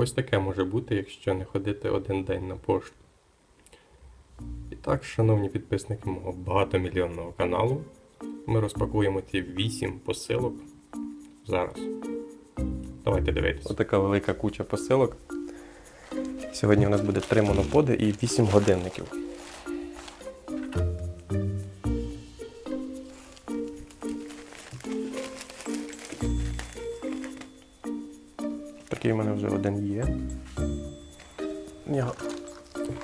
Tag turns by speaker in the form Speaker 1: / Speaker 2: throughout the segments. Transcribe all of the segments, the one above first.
Speaker 1: Ось таке може бути, якщо не ходити один день на пошту. І так, шановні підписники мого багатомільйонного каналу, ми розпакуємо ці 8 посилок зараз. Давайте дивитися. Отака велика куча посилок. Сьогодні у нас буде 3 моноподи і 8 годинників. Такий в мене вже один є.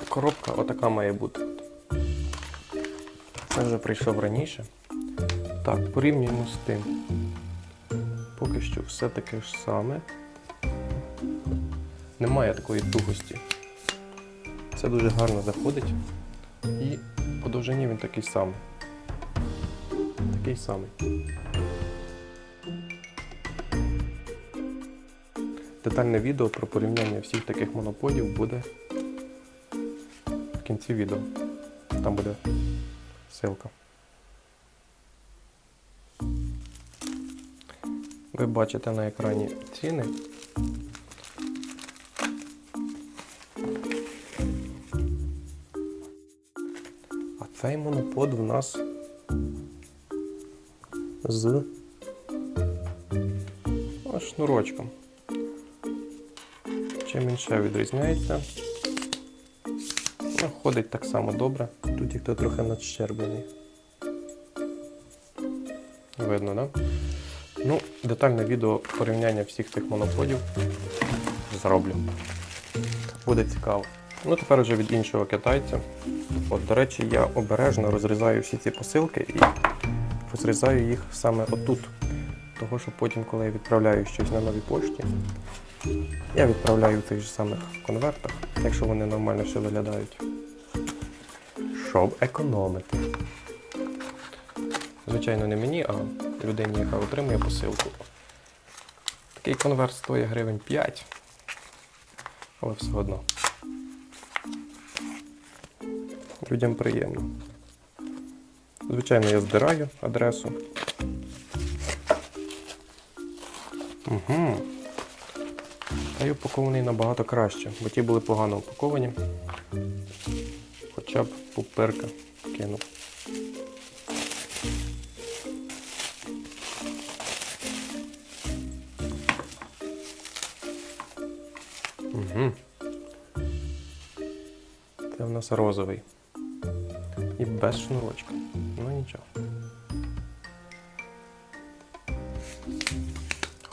Speaker 1: Коробка отака має бути. Це вже прийшов раніше. Так, порівнюємо з тим. Поки що все таке ж саме. Немає такої тугості. Це дуже гарно заходить. І по довжині він такий самий. Такий самий. Детальне відео про порівняння всіх таких моноподів буде в кінці відео. Там буде ссылка. Ви бачите на екрані ціни. А цей монопод в нас з шнурочком. Чим він ще відрізняється? Ну, ходить так само добре. Тут як то трохи надщерблений. Видно, так? Да? Ну, детальне відео порівняння всіх цих моноподів зроблю. Буде цікаво. Ну, тепер вже від іншого китайця. От, до речі, я обережно розрізаю всі ці посилки і розрізаю їх саме отут. Того, що потім, коли я відправляю щось на новій пошті, я відправляю в тих же самих конвертах, якщо вони нормально ще виглядають. Щоб економити. Звичайно, не мені, а людині, яка отримує посилку. Такий конверт стоїть гривень 5, але все одно. Людям приємно. Звичайно, я здираю адресу. Угу. Та й упакований набагато краще, бо ті були погано упаковані. Хоча б пуперка кинув. Угу. Це в нас розовий. І без шнурочка. Ну нічого.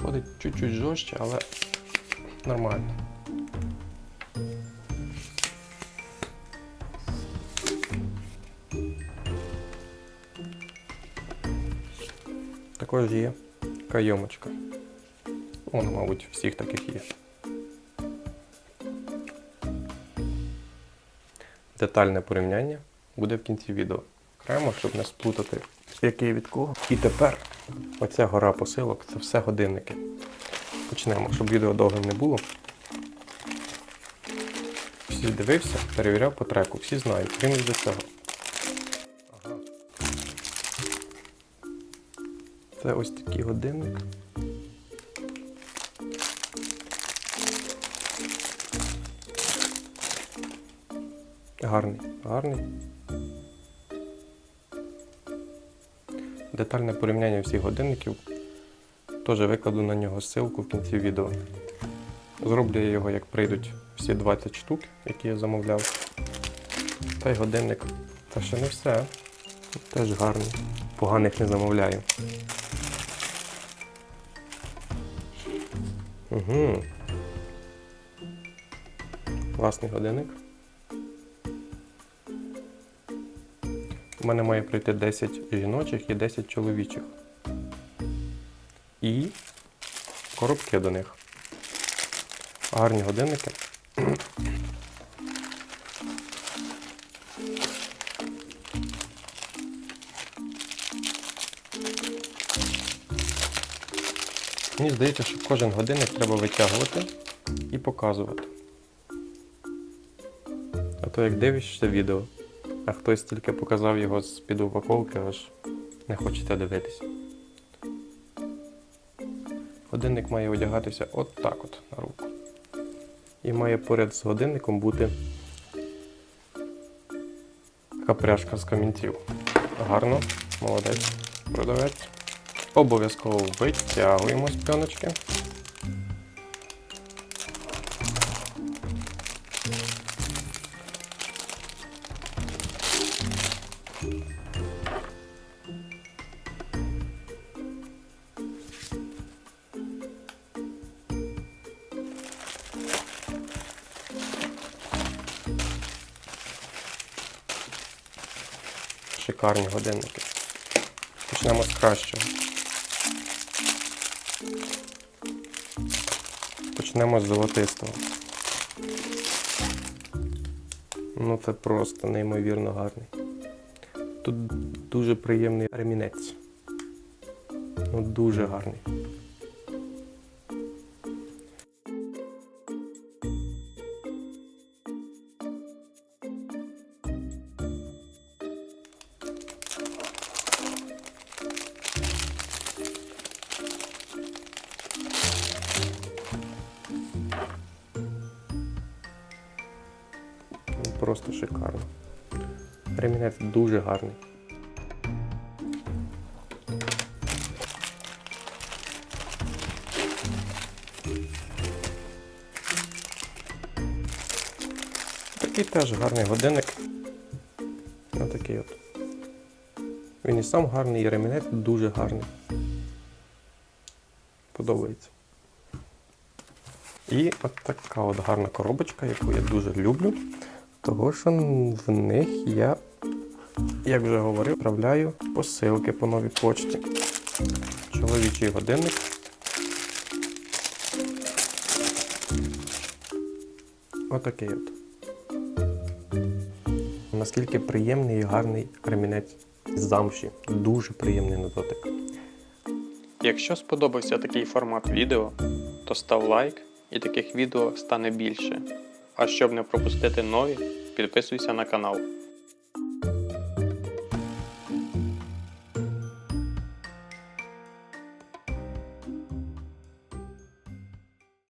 Speaker 1: Ходить чуть-чуть жорстче, але нормально. Також є кайомочка. Вона, мабуть, всіх таких є. Детальне порівняння буде в кінці відео. Окремо, щоб не сплутати, який від кого. І тепер оця гора посилок це все годинники. Почнемо, щоб відео довгим не було. Всі дивився, перевіряв по треку, всі знають, крім до цього. Це ось такий годинник. Гарний, гарний. Детальне порівняння всіх годинників. Теж викладу на нього ссылку в кінці відео. Зроблю я його, як прийдуть всі 20 штук, які я замовляв. Та й годинник. Та ще не все. Теж гарний. Поганих не замовляю. Угу. Класний годинник. У мене має прийти 10 жіночих і 10 чоловічих. І коробки до них. Гарні годинники. Мені здається, що кожен годинник треба витягувати і показувати. А то як дивишся відео, а хтось тільки показав його з-під упаковки, аж не хочеться дивитися. Годинник має одягатися от так от на руку. І має поряд з годинником бути така пряжка з камінців. Гарно, молодець, продавець. Обов'язково витягуємо з пленочки. Шикарні годинники. Почнемо з кращого. Почнемо з золотистого. Ну це просто неймовірно гарний. Тут дуже приємний ремінець. Ну, дуже гарний. Просто шикарно. Ремінець дуже гарний. Такий теж гарний годинник. Ось такий от. Він і сам гарний, і ремінець дуже гарний. Подобається. І от така от гарна коробочка, яку я дуже люблю. Того що в них я, як вже говорив, відправляю посилки по новій почті. Чоловічий годинник. Отакий от. Наскільки приємний і гарний ремінець з замші. Дуже приємний на дотик.
Speaker 2: Якщо сподобався такий формат відео, то став лайк і таких відео стане більше. А щоб не пропустити нові, підписуйся на канал.